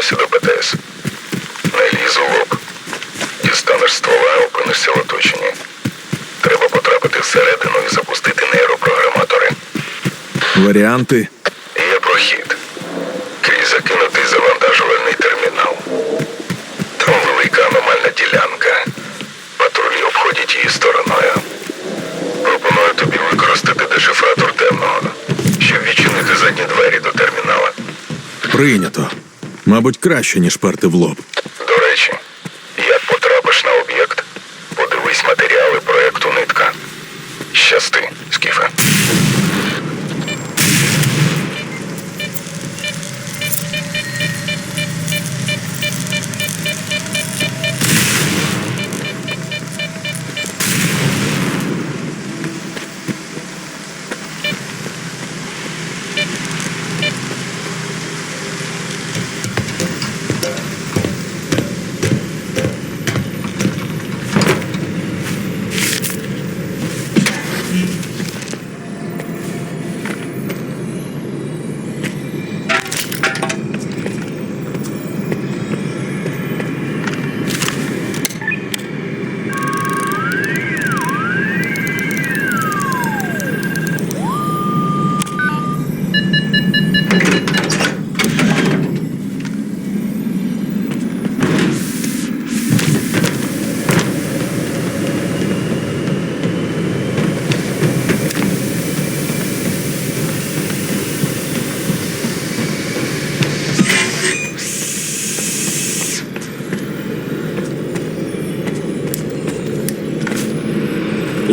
підібрався до БТС. Не лізь у лоб. Дістанеш ствола, опинишся в оточенні. Треба потрапити всередину і запустити нейропрограматори. Варіанти. Є прохід. Крізь закинутий завантажувальний термінал. Там велика аномальна ділянка. Патрулі обходять її стороною. Пропоную тобі використати дешифратор темного, щоб відчинити задні двері до термінала. Прийнято. Мабуть, краще, ніж перти в лоб. До речі, як потрапиш на об'єкт, подивись матеріали проекту Нитка. Щасти, Скіфе.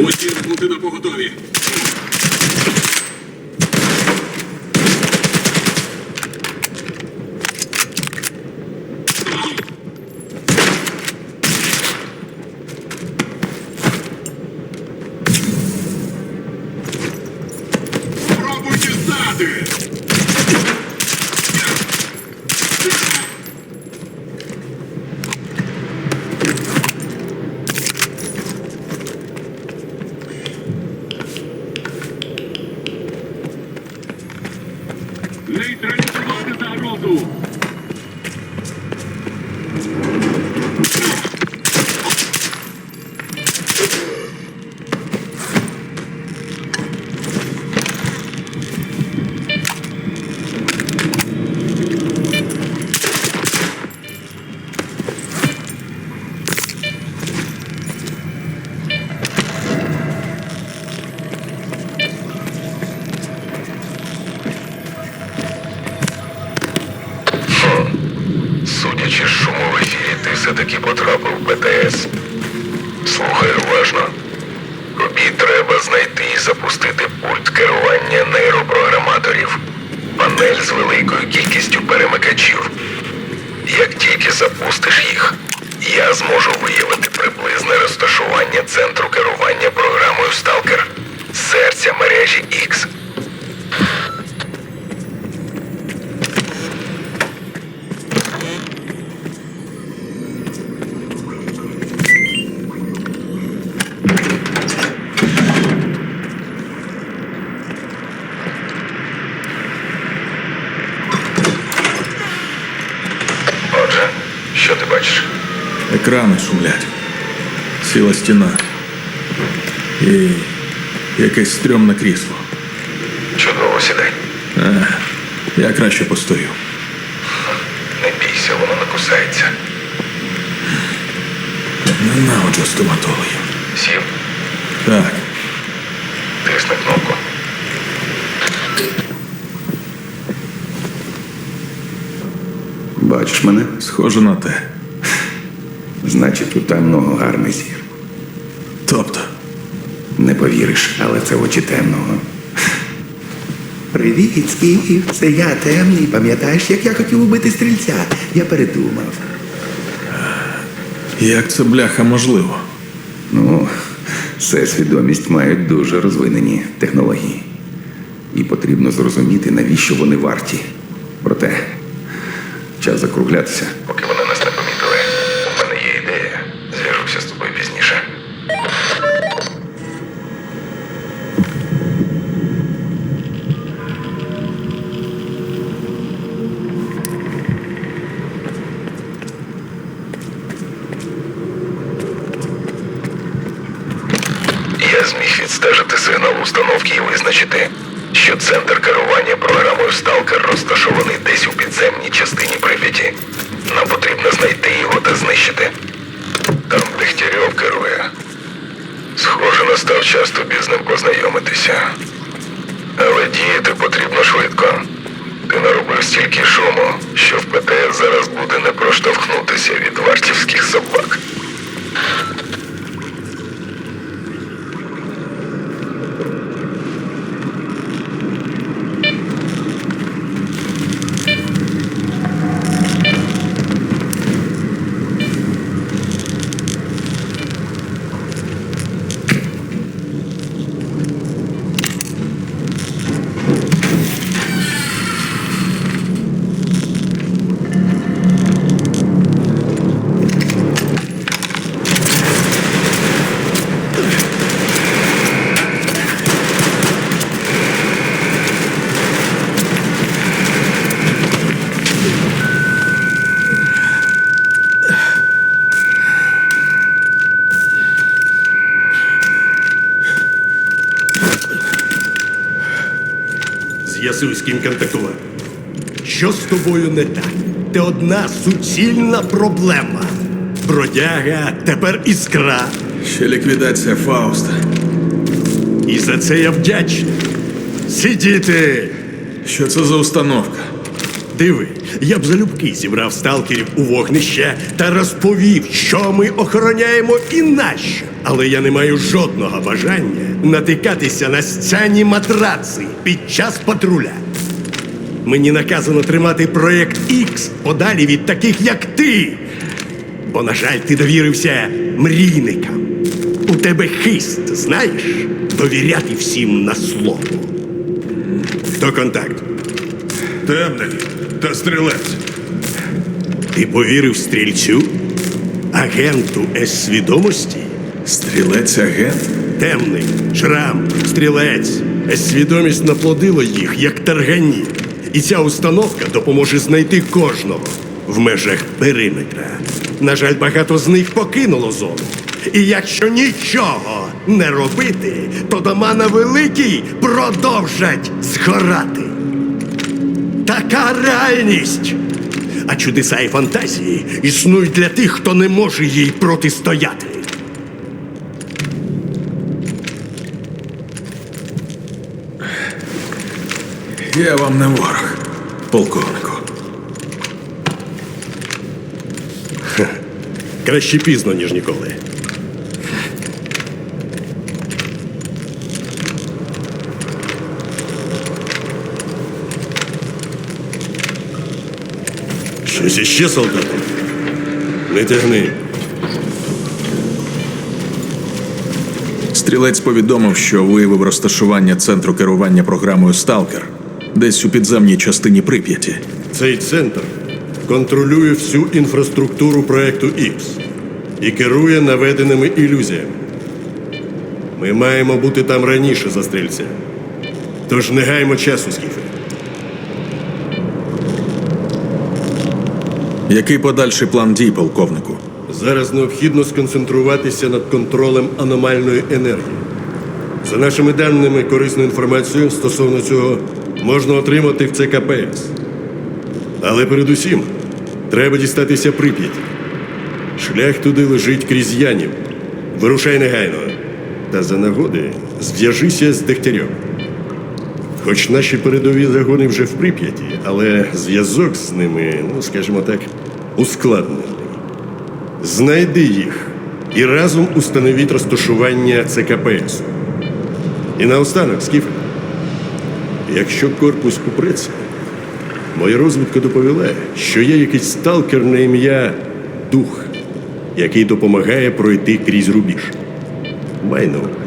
Усі бути на поготові. কিন্তু все-таки потрапив в БТС. Слухай уважно. Тобі треба знайти і запустити пульт керування нейропрограматорів. Панель з великою кількістю перемикачів. Як тільки запустиш їх, я зможу виявити приблизне розташування центру керування програмою Сталкер серця мережі X. Отже, що ти бачиш? Екрани шумлять. Ціла стіна. І якесь стрьомне крісло. Чудово сідай. Е, я краще постою. Не бійся, воно не кусається. Ненавиджу стоматологів. Сів, Так, тисни кнопку. Бачиш мене? схоже на те. Значить, у темного гарний зір. Тобто, Не повіриш, але це очі темного. Привіт, Скіф, це я темний. Пам'ятаєш, як я хотів убити стрільця? Я передумав. як це бляха можливо? Ну, все свідомість мають дуже розвинені технології. І потрібно зрозуміти, навіщо вони варті. Проте, Час закруглятися. Поки вони нас не помітили. У мене є ідея. Зв'яжуся з тобою пізніше. Я зміг відстежити сигнал установки і визначити що центр керування програмою Сталкер розташований десь у підземній частині Прип'яті. Нам потрібно знайти його та знищити. Там Дегтярьов керує. Схоже, настав час тобі з ним познайомитися. Але діяти потрібно швидко. Ти наробив стільки шуму, що в ПТС зараз буде не проштовхнутися від вартівських собак. З'ясуй, з ким контактувати. Що з тобою не так? Ти одна суцільна проблема. Бродяга, тепер іскра. Ще ліквідація Фауста. І за це я вдячний. Сидіти! Що це за установка? Диви, я б залюбки зібрав сталкерів у вогнище та розповів, що ми охороняємо і нащо. Але я не маю жодного бажання натикатися на сцяні матраци під час патруля. Мені наказано тримати проєкт X подалі від таких, як ти. Бо, на жаль, ти довірився мрійникам. У тебе хист, знаєш, довіряти всім на слово. Хто контакт? Темний та стрілець. Ти повірив стрільцю? Агенту С-свідомості? Стрілець агент? Темний, шрам, стрілець. С-свідомість наплодила їх, як таргані. І ця установка допоможе знайти кожного в межах периметра. На жаль, багато з них покинуло зону. І якщо нічого не робити, то дома на великій продовжать згорати. Така реальність. А чудеса і фантазії існують для тих, хто не може їй протистояти. Я вам не ворог, полковнику. Краще пізно, ніж ніколи. Щось іще, солдати? Не тягни. Стрілець повідомив, що виявив розташування центру керування програмою Сталкер десь у підземній частині Прип'яті. Цей центр контролює всю інфраструктуру проекту X і керує наведеними ілюзіями. Ми маємо бути там раніше за стрільця. Тож не гаймо часу, Скіфе. Який подальший план дій, полковнику? Зараз необхідно сконцентруватися над контролем аномальної енергії. За нашими даними, корисну інформацію стосовно цього можна отримати в ЦКПС. Але передусім треба дістатися Прип'яті. Шлях туди лежить крізь Янів. Вирушай негайно. Та за нагоди зв'яжися з Дегтярем. Хоч наші передові загони вже в Прип'яті, але зв'язок з ними, ну скажімо так, ускладнений. Знайди їх і разом установіть розташування ЦКПС. І наостанок, Скіфе, якщо корпус упреться, моя розвідка доповіла, що є якийсь сталкер на ім'я Дух, який допомагає пройти крізь рубіж. Май на увазі.